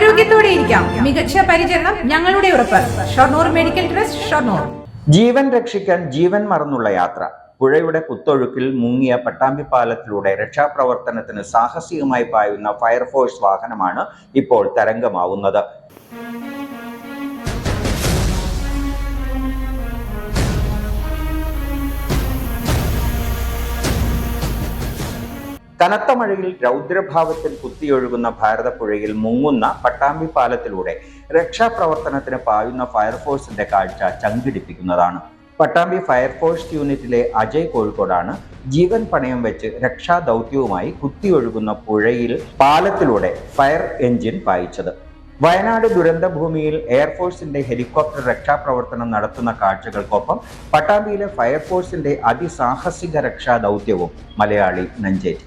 ആരോഗ്യത്തോടെ ഇരിക്കാം. മികച്ച പരിചരണം ഞങ്ങളുടെ ഉറപ്പ്. Shoranur medical trust Shoranur. ജീവൻ രക്ഷിക്കാൻ ജീവൻ മറന്നുള്ള യാത്ര. പുഴയുടെ കുത്തൊഴുക്കിൽ മുങ്ങിയ പട്ടാമ്പി പാലത്തിലൂടെ രക്ഷാപ്രവർത്തനത്തിന് സാഹസികമായി പായുന്ന ഫയർഫോഴ്സ് വാഹനമാണ് ഇപ്പോൾ തരംഗമാവുന്നത്. കനത്ത മഴയിൽ രൗദ്രഭാവത്തിൽ കുത്തിയൊഴുകുന്ന ഭാരതപ്പുഴയിൽ മുങ്ങുന്ന പട്ടാമ്പി പാലത്തിലൂടെ രക്ഷാപ്രവർത്തനത്തിന് പായുന്ന ഫയർഫോഴ്സിന്റെ കാഴ്ച ചങ്കിടിപ്പിക്കുന്നതാണ്. പട്ടാമ്പി ഫയർഫോഴ്സ് യൂണിറ്റിലെ അജയ് കോഴിക്കോടാണ് ജീവൻ പണയം വെച്ച് രക്ഷാ ദൗത്യവുമായി കുത്തിയൊഴുകുന്ന പുഴയിൽ പാലത്തിലൂടെ ഫയർ എഞ്ചിൻ പായിച്ചത്. വയനാട് ദുരന്തഭൂമിയിൽ എയർഫോഴ്സിന്റെ ഹെലികോപ്റ്റർ രക്ഷാപ്രവർത്തനം നടത്തുന്ന കാഴ്ചകൾക്കൊപ്പം പട്ടാമ്പിയിലെ ഫയർഫോഴ്സിന്റെ അതിസാഹസിക രക്ഷാ ദൗത്യവും മലയാളി നെഞ്ചേറ്റി.